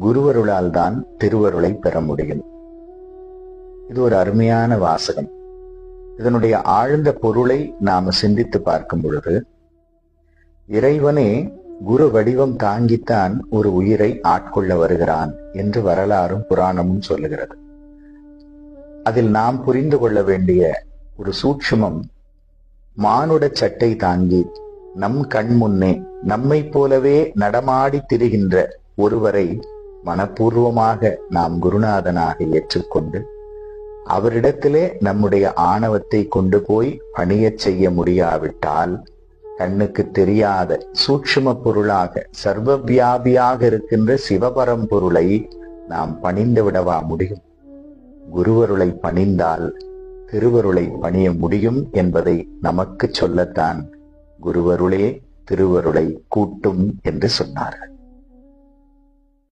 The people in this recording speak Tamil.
குருவருளால் தான் திருவருளை பெற முடியும். இது ஒரு அருமையான வாசகம். இதனுடைய ஆழ்ந்த பொருளை நாம சிந்தித்து பார்க்கும் பொழுது இறைவனே குரு வடிவம் தாங்கித்தான் ஒரு உயிரை ஆட்கொள்ள வருகிறான் என்று வரலாறும் புராணமும் சொல்லுகிறது. அதில் நாம் புரிந்து கொள்ள வேண்டிய ஒரு சூட்சுமம் மானுட சட்டை தாங்கி நம் கண் முன்னே நம்மை போலவே நடமாடி திரிகின்ற ஒருவரை மனப்பூர்வமாக நாம் குருநாதனாக ஏற்றுக்கொண்டு அவரிடத்திலே நம்முடைய ஆணவத்தை கொண்டு போய் பணியச் செய்ய முடியாவிட்டால் கண்ணுக்கு தெரியாத சூட்சும பொருளாக சர்வ வியாபியாக இருக்கின்ற சிவபரம் பொருளை நாம் பணிந்து விடவா முடியும்? குருவருளை பணிந்தால் திருவருளை பணிய முடியும் என்பதை நமக்கு சொல்லத்தான் குருவருளே திருவருளை கூட்டும் என்று சொன்னார்கள்.